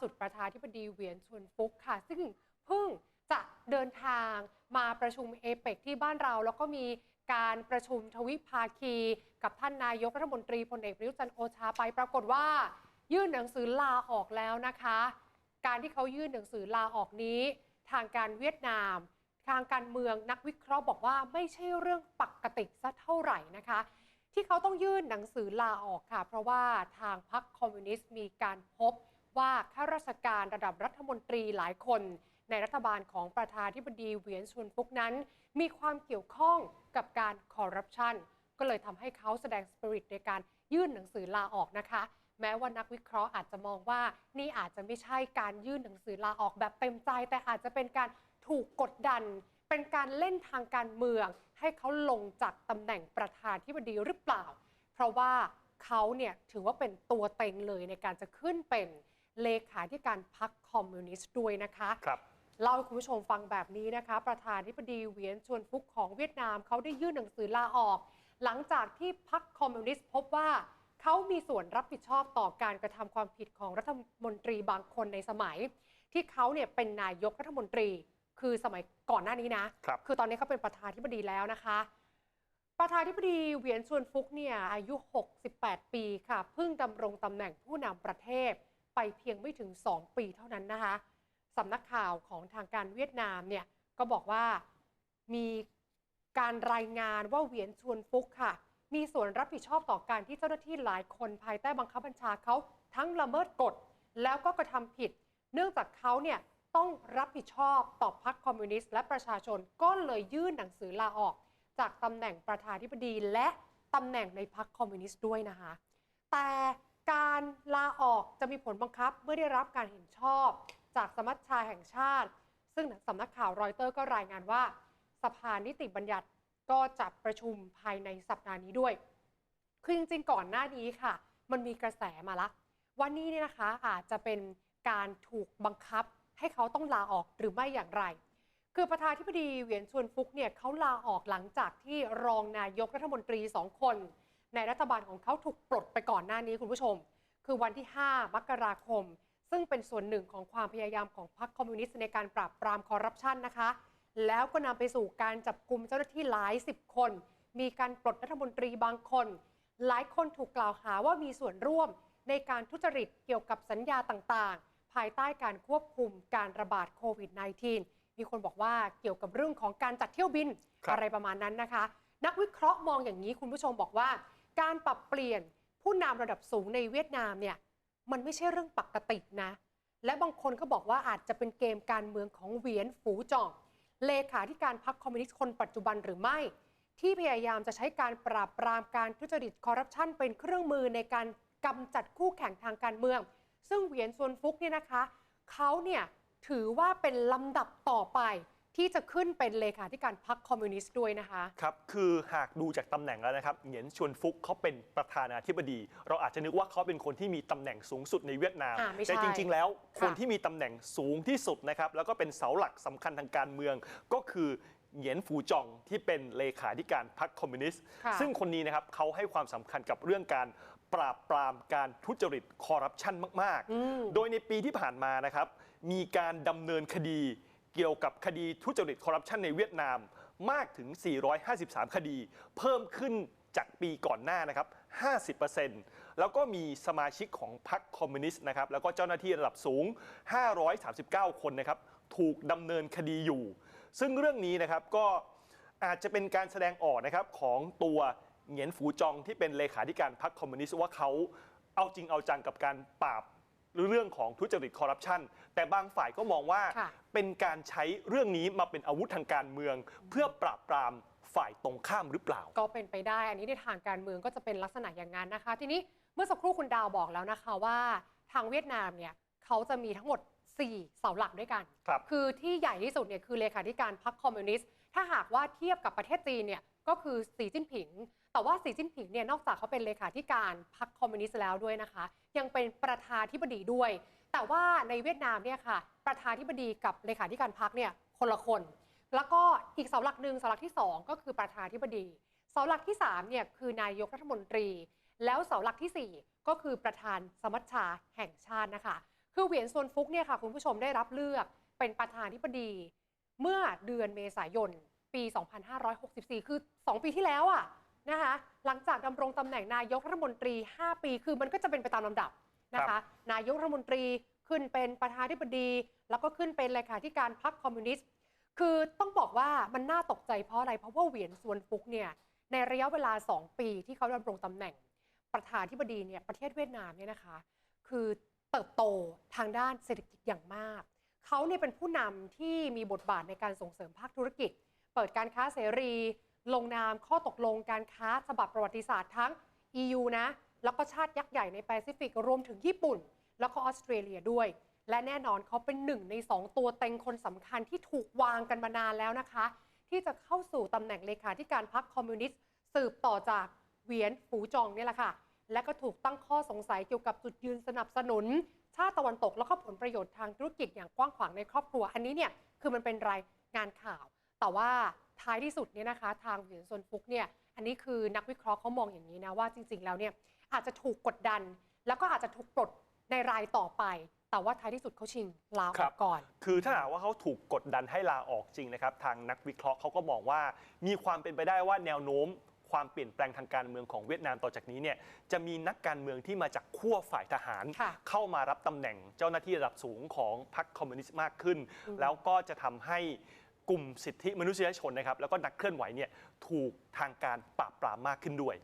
สุดประธานธิบดีเหวียนชวนฟุกค่ะ ซึ่งเพิ่งจะเดินทางมาประชุมเอเปกที่บ้านเรา แล้วก็มีการประชุมทวิภาคี กับท่านนายกรัฐมนตรีพลเอกประยุจันทร์โอชาไปปรากฏว่า ยื่นหนังสือลาออกแล้วนะคะ การที่เขายื่นหนังสือลาออกนี้ ทางการเวียดนาม ทางการเมืองนักวิเคราะห์บอกว่าไม่ใช่เรื่องปกติสักเท่าไหร่นะคะที่เขาต้องยื่นหนังสือลาออกค่ะ เพราะว่าทางพรรคคอมมิวนิสต์มีการพบ ว่าข้าราชการระดับรัฐมนตรีหลายคน ในรัฐบาลของประธานธิบดีเหวียนชวนฟุกนั้น มีความเกี่ยวข้องกับการคอร์รัปชันก็เลยทำให้เขาแสดงสปิริตในการยื่นหนังสือลาออกนะคะ แม้ว่านักวิเคราะห์อาจจะมองว่านี่อาจจะไม่ใช่การยื่นหนังสือลาออกแบบเต็มใจ แต่อาจจะเป็นการถูกกดดัน เป็นการเล่นทางการเมือง ให้เขาลงจากตำแหน่งประธานธิบดีหรือเปล่า เพราะว่าเขาเนี่ยถือว่าเป็นตัวเต็งเลยในการจะขึ้นเป็น เลขาธิการพรรคคอมมิวนิสต์ด้วยนะคะครับเล่าให้คุณผู้ชมฟังแบบนี้นะคะ ประธานาธิบดีเหวียนชวนฟุกของเวียดนามเขาได้ยื่นหนังสือลาออก หลังจากที่พรรคคอมมิวนิสต์พบว่าเขามีส่วนรับผิดชอบต่อการกระทำความผิดของรัฐมนตรีบางคนในสมัย ที่เขาเนี่ยเป็นนายกรัฐมนตรี คือสมัยก่อนหน้านี้นะครับคือตอนนี้เขาเป็นประธานาธิบดีแล้วนะคะ ประธานาธิบดีเหวียนชวนฟุกเนี่ยอายุ 68 ปีค่ะเพิ่งดำรงตำแหน่งผู้นำประเทศ ไปเพียงไม่ถึง 2 ปีเท่านั้นนะคะสำนักข่าวของทางการเวียดนามเนี่ยก็บอกว่ามีการรายงานว่าเวียนชวนฟุกค่ะ มีส่วนรับผิดชอบต่อการที่เจ้าหน้าที่หลายคนภายใต้บังคับบัญชาเขาทั้งละเมิดกฎ แล้วก็กระทำผิด เนื่องจากเขาเนี่ยต้องรับผิดชอบต่อพรรคคอมมิวนิสต์และประชาชนก็เลยยื่นหนังสือลาออก จากตำแหน่งประธานาธิบดีและตำแหน่งในพรรคคอมมิวนิสต์ด้วยนะคะ แต่ การลาออกจะมีผลบังคับเมื่อได้รับการเห็นชอบจากสมัชชาแห่งชาติ ซึ่งสำนักข่าวรอยเตอร์ก็รายงานว่า สภานิติบัญญัติก็จะประชุมภายในสัปดาห์นี้ด้วย คือจริงๆ ก่อนหน้านี้ค่ะ มันมีกระแสมาละวันนี้เนี่ยนะคะอาจจะเป็นการถูกบังคับให้เขาต้องลาออกหรือไม่อย่างไร คือประธานธิบดีเหวียนชวนฟุกเนี่ยเขาลาออกหลังจากที่รองนายกรัฐมนตรีสองคน ในรัฐบาลของเขาถูกปลดไปก่อนหน้านี้คุณผู้ชม คือวันที่ 5 มกราคม ซึ่งเป็นส่วนหนึ่งของความพยายามของพรรคคอมมิวนิสต์ในการปราบปรามคอร์รัปชันนะคะ แล้วก็นำไปสู่การจับกลุ่มเจ้าหน้าที่หลายสิบคน มีการปลดรัฐมนตรีบางคน หลายคนถูกกล่าวหาว่ามีส่วนร่วมในการทุจริตเกี่ยวกับสัญญาต่างๆ ภายใต้การควบคุมการระบาดโควิด -19 มีคนบอกว่าเกี่ยวกับเรื่องของการจัดเที่ยวบินครับอะไรประมาณนั้นนะคะ นักวิเคราะห์มองอย่างนี้คุณผู้ชมบอกว่า การปรับเปลี่ยนผู้นำระดับสูงในเวียดนามเนี่ยมันไม่ใช่เรื่องปกตินะ และบางคนก็บอกว่าอาจจะเป็นเกมการเมืองของเหวียนฝูจ่อง เลขาธิการพรรคคอมมิวนิสต์คนปัจจุบันหรือไม่ ที่พยายามจะใช้การปราบปรามการทุจริตคอร์รัปชันเป็นเครื่องมือในการกำจัดคู่แข่งทางการเมือง ซึ่งเหวียนซวนฟุกเนี่ยนะคะเขาเนี่ยถือว่าเป็นลำดับต่อไป ที่จะขึ้นเป็นเลขาธิการพรรคคอมมิวนิสต์ด้วยนะคะ ครับ คือหากดูจากตำแหน่งแล้วนะครับเหงียนชวนฟุกเขาเป็นประธานาธิบดี เราอาจจะนึกว่าเขาเป็นคนที่มีตำแหน่งสูงสุดในเวียดนามอ่าไม่ใช่แต่จริง ๆ แล้วค่ะคนที่มีตำแหน่งสูงที่สุดนะครับ แล้วก็เป็นเสาหลักสำคัญทางการเมือง ก็คือเหงียนฟูจองที่เป็นเลขาธิการพรรคคอมมิวนิสต์ค่ะซึ่งคนนี้นะครับเขาให้ความสำคัญกับเรื่องการปราบปรามการทุจริตคอร์รัปชันมากอืมๆโดยในปีที่ผ่านมานะครับมีการดำเนินคดี เกี่ยวกับคดีทุจริตคอร์รัปชันในเวียดนามมากถึง 453 คดี เพิ่มขึ้นจากปีก่อนหน้านะครับ 50%แล้วก็มีสมาชิกของพรรคคอมมิวนิสต์นะครับ แล้วก็เจ้าหน้าที่ระดับสูง 539 คนนะครับ ถูกดำเนินคดีอยู่ ซึ่งเรื่องนี้นะครับก็อาจจะเป็นการแสดงออกนะครับของตัวเหงียนฝูจองที่เป็นเลขาธิการพรรคคอมมิวนิสต์ว่าเขาเอาจริงเอาจังกับการปราบ เรื่องของทุจริตคอร์รัปชันแต่บางฝ่ายก็มองว่าค่ะเป็นการใช้เรื่องนี้มาเป็นอาวุธทางการเมือง เพื่อปราบปรามฝ่ายตรงข้ามหรือเปล่า ก็เป็นไปได้ อันนี้ในทางการเมืองก็จะเป็นลักษณะอย่างนั้นนะคะ ทีนี้เมื่อสักครู่คุณดาวบอกแล้วนะคะว่าทางเวียดนามเนี่ยเขาจะมีทั้งหมด 4 เสาหลักด้วยกันครับคือที่ใหญ่ที่สุดเนี่ยคือเลขาธิการพรรคคอมมิวนิสต์ถ้าหากว่าเทียบกับประเทศจีนเนี่ยก็คือสีจิ้นผิง แต่ว่าสีจิ้นผิงเนี่ยนอกจากเขาเป็นเลขาธิการพรรคคอมมิวนิสต์แล้วด้วยนะคะ ยังเป็นประธานธิบดีด้วย แต่ว่าในเวียดนามเนี่ยค่ะ ประธานธิบดีกับเลขาธิการพรรคเนี่ยคนละคน แล้วก็อีกเสาหลักหนึ่งเสาหลักที่ 2 ก็คือประธานธิบดีเสาหลักที่3เนี่ยคือนายกรัฐมนตรี แล้วเสาหลักทีสี่4 ก็คือประธานสมัชชาแห่งชาตินะคะ คือเหวียนซวนฟุกเนี่ยค่ะคุณผู้ชมได้รับเลือกเป็นประธานธิบดี เมื่อเดือนเมษายนปี 2564 คือ 2 ปีที่แล้วอะ นะคะหลังจากดำรงตำแหน่งนายกรัฐมนตรี 5 ปี คือมันก็จะเป็นไปตามลำดับนะครัคะบนายกรัฐมนตรีขึ้นเป็นประธานาธิบดี แล้วก็ขึ้นเป็นเลขาธิการพรรคคอมมิวนิสต์คือต้องบอกว่ามันน่าตกใจเพราะอะไรเพราะว่าเหวียนซวนฟุกเนี่ยในระยะเวลา 2 ปีที่เขาดำรงตำแหน่งประธานาธิบดีเนี่ยประเทศเวียดนามเนี่ยนะคะ คือเติบโตทางด้านเศรษฐกิจอย่างมาก เขาเนี่ยเป็นผู้นำที่มีบทบาทในการส่งเสริมภาคธุรกิจ เปิดการค้าเสรี ลงนามข้อตกลงการค้าฉบับประวัติศาสตร์ทั้ง EU นะ แล้วก็ชาติยักษ์ใหญ่ในแปซิฟิกรวมถึงญี่ปุ่น แล้วก็ออสเตรเลียด้วย และแน่นอนเขาเป็นหนึ่งในสองตัวเต็งคนสำคัญที่ถูกวางกันมานานแล้วนะคะ ที่จะเข้าสู่ตำแหน่งเลขาธิการพรรคคอมมิวนิสต์สืบต่อจากเวียนฝูจองนี่แหละค่ะ และก็ถูกตั้งข้อสงสัยเกี่ยวกับจุดยืนสนับสนุน ชาติตะวันตกแล้วก็ผลประโยชน์ทางธุรกิจอย่างกว้างขวางในครอบครัว อันนี้เนี่ยคือมันเป็นรายงานข่าว แต่ว่า ท้ายที่สุดเนี่ยนะคะ ทางเหวียนซวนฟุกเนี่ยอันนี้คือนักวิเคราะห์เขามองอย่างนี้นะว่าจริง ๆ แล้วเนี่ยอาจจะถูกกดดัน แล้วก็อาจจะถูกปลดในรายต่อไป แต่ว่าท้ายที่สุดเขาชิงลาอครัอบ กก่อน คือถ้าหากว่าเขาถูกกดดันให้ลาออกจริงนะครับ ทางนักวิเคราะห์เขาก็มองว่า มีความเป็นไปได้ว่าแนวโน้ม ความเปลี่ยนแปลงทางการเมืองของเวียดนามต่อจากนี้เนี่ยจะมีนักการเมืองที่มาจากขั้วฝ่ายทหาร ค่ะ เข้ามารับตำแหน่งเจ้าหน้าที่ระดับสูงของพรรคคอมมิวนิสต์มากขึ้นอืมแล้วก็จะทำให้ กลุ่มสิทธิมนุษยชนนะครับแล้วก็นักเคลื่อนไหวเนี่ยถูกทางการปราบปรามมากขึ้นด้วย